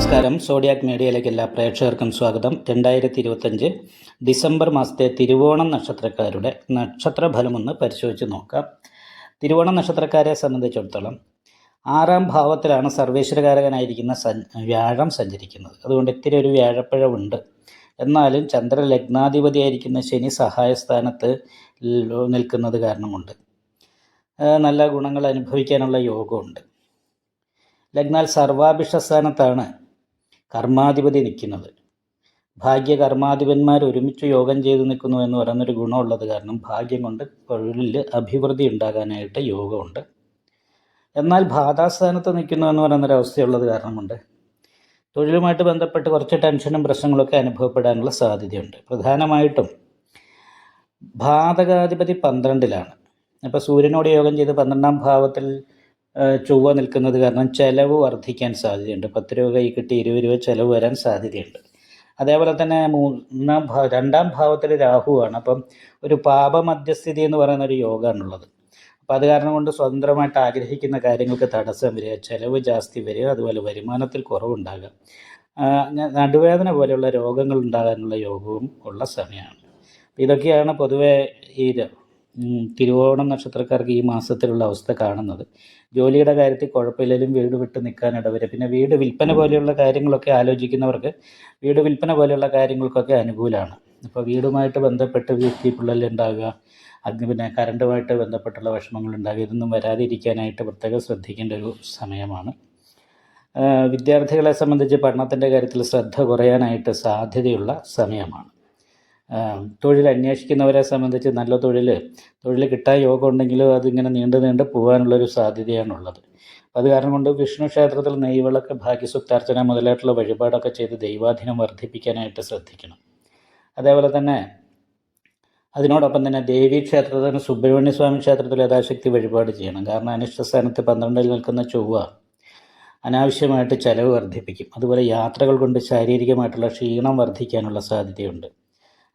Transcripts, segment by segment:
നമസ്കാരം. സോഡിയാക് മീഡിയയിലേക്ക് എല്ലാ പ്രേക്ഷകർക്കും സ്വാഗതം. രണ്ടായിരത്തി ഇരുപത്തഞ്ച് ഡിസംബർ മാസത്തെ തിരുവോണം നക്ഷത്രക്കാരുടെ നക്ഷത്രഫലമൊന്ന് പരിശോധിച്ച് നോക്കാം. തിരുവോണം നക്ഷത്രക്കാരെ സംബന്ധിച്ചിടത്തോളം ആറാം ഭാവത്തിലാണ് സർവേശ്വരകാരകനായിരിക്കുന്ന വ്യാഴം സഞ്ചരിക്കുന്നത്. അതുകൊണ്ട് ഇത്തിരി ഒരു വ്യാഴപ്പഴമുണ്ട് എന്നാലും ചന്ദ്ര ലഗ്നാധിപതിയായിരിക്കുന്ന ശനി സഹായസ്ഥാനത്ത് നിൽക്കുന്നത് കാരണമുണ്ട്. നല്ല ഗുണങ്ങൾ അനുഭവിക്കാനുള്ള യോഗമുണ്ട്. ലഗ്നാൽ സർവാഭിഷ്ടസ്ഥാനത്താണ് കർമാധിപതി നിൽക്കുന്നത്. ഭാഗ്യ കർമാധിപന്മാർ ഒരുമിച്ച് യോഗം ചെയ്ത് നിൽക്കുന്നു എന്ന് പറയുന്നൊരു ഗുണമുള്ളത് കാരണം ഭാഗ്യം കൊണ്ട് തൊഴിലിൽ അഭിവൃദ്ധി ഉണ്ടാകാനായിട്ട് യോഗമുണ്ട്. എന്നാൽ ബാധാസ്ഥാനത്ത് നിൽക്കുന്നു എന്ന് പറയുന്നൊരു അവസ്ഥയുള്ളത് കാരണമുണ്ട്. തൊഴിലുമായിട്ട് ബന്ധപ്പെട്ട് കുറച്ച് ടെൻഷനും പ്രശ്നങ്ങളൊക്കെ അനുഭവപ്പെടാനുള്ള സാധ്യതയുണ്ട്. പ്രധാനമായിട്ടും ബാധകാധിപതി പന്ത്രണ്ടിലാണ്. അപ്പോൾ സൂര്യനോട് യോഗം ചെയ്ത് പന്ത്രണ്ടാം ഭാവത്തിൽ ചൊവ്വ നിൽക്കുന്നത് കാരണം ചിലവ് വർദ്ധിക്കാൻ സാധ്യതയുണ്ട്. പത്ത് രൂപ കൈ കിട്ടി ഇരുപത് രൂപ ചിലവ് വരാൻ സാധ്യതയുണ്ട്. അതേപോലെ തന്നെ മൂന്നാം ഭാവ രണ്ടാം ഭാവത്തിൽ രാഹുവാണ് അപ്പം ഒരു പാപമധ്യസ്ഥിതി എന്ന് പറയുന്ന ഒരു യോഗമാണുള്ളത് അപ്പോൾ അത് കാരണം കൊണ്ട് സ്വതന്ത്രമായിട്ട് ആഗ്രഹിക്കുന്ന കാര്യങ്ങൾക്ക് തടസ്സം വരിക ചിലവ് ജാസ്തി വരിക അതുപോലെ വരുമാനത്തിൽ കുറവുണ്ടാകാം. നടുവേദന പോലെയുള്ള രോഗങ്ങൾ ഉണ്ടാകാനുള്ള യോഗവും ഉള്ള സമയമാണ്. ഇതൊക്കെയാണ് പൊതുവേ ഈ തിരുവോണം നക്ഷത്രക്കാർക്ക് ഈ മാസത്തിലുള്ള അവസ്ഥ കാണുന്നത്. ജോലിയുടെ കാര്യത്തിൽ കുഴപ്പമില്ലെങ്കിലും വീട് വിട്ട് നിൽക്കാൻ ഇടവരെ. പിന്നെ വീട് വിൽപ്പന പോലെയുള്ള കാര്യങ്ങളൊക്കെ ആലോചിക്കുന്നവർക്ക് വീട് വിൽപ്പന പോലെയുള്ള കാര്യങ്ങൾക്കൊക്കെ അനുകൂലമാണ്. അപ്പോൾ വീടുമായിട്ട് ബന്ധപ്പെട്ട് വീട്ടിൽ ഉണ്ടാകുക അതിന് പിന്നെ കറണ്ടുമായിട്ട് ബന്ധപ്പെട്ടുള്ള വിഷമങ്ങൾ ഉണ്ടാകുക ഇതൊന്നും വരാതിരിക്കാനായിട്ട് പ്രത്യേകം ശ്രദ്ധിക്കേണ്ട ഒരു സമയമാണ്. വിദ്യാർത്ഥികളെ സംബന്ധിച്ച് പഠനത്തിന്റെ കാര്യത്തിൽ ശ്രദ്ധ കുറയാനായിട്ട് സാധ്യതയുള്ള സമയമാണ്. തൊഴിൽ അന്വേഷിക്കുന്നവരെ സംബന്ധിച്ച് നല്ല തൊഴിൽ തൊഴിൽ കിട്ടാൻ യോഗം ഉണ്ടെങ്കിലും അതിങ്ങനെ നീണ്ടു നീണ്ട് പോകാനുള്ളൊരു സാധ്യതയാണുള്ളത്. അത് കാരണം കൊണ്ട് വിഷ്ണു ക്ഷേത്രത്തിൽ നെയ്വിളക്ക് ഭാഗ്യസുക്താർച്ചന മുതലായിട്ടുള്ള വഴിപാടൊക്കെ ചെയ്ത് ദൈവാധീനം വർദ്ധിപ്പിക്കാനായിട്ട് ശ്രദ്ധിക്കണം. അതേപോലെ തന്നെ അതിനോടൊപ്പം തന്നെ ദേവി ക്ഷേത്രത്തിന് സുബ്രഹ്മണ്യ സ്വാമി ക്ഷേത്രത്തിൽ യഥാശക്തി വഴിപാട് ചെയ്യണം. കാരണം അനിഷ്ട സ്ഥാനത്ത് പന്ത്രണ്ടിൽ നിൽക്കുന്ന ചൊവ്വ അനാവശ്യമായിട്ട് ചെലവ് വർദ്ധിപ്പിക്കും. അതുപോലെ യാത്രകൾ കൊണ്ട് ശാരീരികമായിട്ടുള്ള ക്ഷീണം വർദ്ധിക്കാനുള്ള സാധ്യതയുണ്ട്.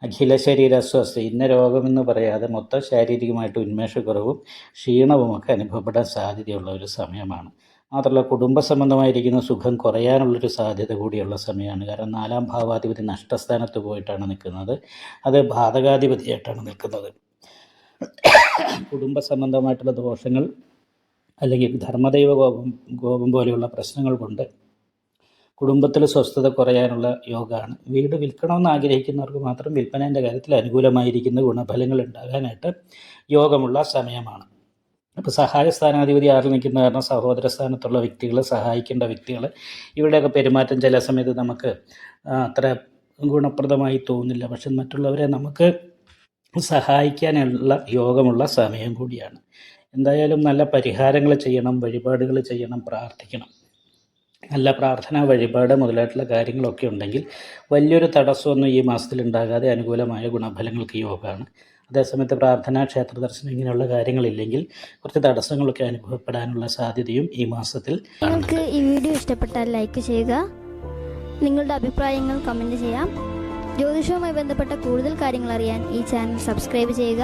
അഖില ശരീര അസ്വസ്ഥ ഇന്ന രോഗമെന്ന് പറയാതെ മൊത്തം ശാരീരികമായിട്ട് ഉന്മേഷക്കുറവും ക്ഷീണവുമൊക്കെ അനുഭവപ്പെടാൻ സാധ്യതയുള്ള ഒരു സമയമാണ്. മാത്രമല്ല കുടുംബ സംബന്ധമായിരിക്കുന്ന സുഖം കുറയാനുള്ളൊരു സാധ്യത കൂടിയുള്ള സമയമാണ്. കാരണം നാലാം ഭാവാധിപതി നഷ്ടസ്ഥാനത്ത് പോയിട്ടാണ് നിൽക്കുന്നത്. അത് ബാധകാധിപതിയായിട്ടാണ് നിൽക്കുന്നത്. കുടുംബ സംബന്ധമായിട്ടുള്ള ദോഷങ്ങൾ അല്ലെങ്കിൽ ധർമ്മദൈവ കോപം കോപം പോലെയുള്ള പ്രശ്നങ്ങൾ കൊണ്ട് കുടുംബത്തിൽ സ്വസ്ഥത കുറയാനുള്ള യോഗമാണ് വീട് വിൽക്കണമെന്ന് ആഗ്രഹിക്കുന്നവർക്ക് മാത്രം വിൽപ്പനേന്റെ കാര്യത്തിൽ അനുകൂലമായിരിക്കുന്ന ഗുണഫലങ്ങൾ ഉണ്ടാകാനായിട്ട് യോഗമുള്ള സമയമാണ്. അപ്പോൾ സഹായ സ്ഥാനാധിപതി ആറിൽ നിൽക്കുന്ന കാരണം സഹോദര സ്ഥാനത്തുള്ള വ്യക്തികൾ സഹായിക്കേണ്ട വ്യക്തികൾ ഇവിടെയൊക്കെ പെരുമാറ്റം ചില സമയത്ത് നമുക്ക് അത്ര ഗുണപ്രദമായി തോന്നില്ല. പക്ഷെ മറ്റുള്ളവരെ നമുക്ക് സഹായിക്കാനുള്ള യോഗമുള്ള സമയം കൂടിയാണ്. എന്തായാലും നല്ല പരിഹാരങ്ങൾ ചെയ്യണം വഴിപാടുകൾ ചെയ്യണം പ്രാർത്ഥിക്കണം. നല്ല പ്രാർത്ഥന വഴിപാട് മുതലായിട്ടുള്ള കാര്യങ്ങളൊക്കെ ഉണ്ടെങ്കിൽ വലിയൊരു തടസ്സമൊന്നും ഈ മാസത്തിൽ ഉണ്ടാകാതെ അനുകൂലമായ ഗുണഫലങ്ങൾക്ക് യോഗമാണ്. അതേസമയത്ത് പ്രാർത്ഥന ക്ഷേത്ര ദർശനം ഇങ്ങനെയുള്ള കാര്യങ്ങളില്ലെങ്കിൽ കുറച്ച് തടസ്സങ്ങളൊക്കെ അനുഭവപ്പെടാനുള്ള സാധ്യതയും ഈ മാസത്തിൽ നിങ്ങൾക്ക് ഈ വീഡിയോ ഇഷ്ടപ്പെട്ടാൽ ലൈക്ക് ചെയ്യുക. നിങ്ങളുടെ അഭിപ്രായങ്ങൾ കമന്റ് ചെയ്യാം. ജ്യോതിഷവുമായി ബന്ധപ്പെട്ട കൂടുതൽ കാര്യങ്ങൾ അറിയാൻ ഈ ചാനൽ സബ്സ്ക്രൈബ് ചെയ്യുക.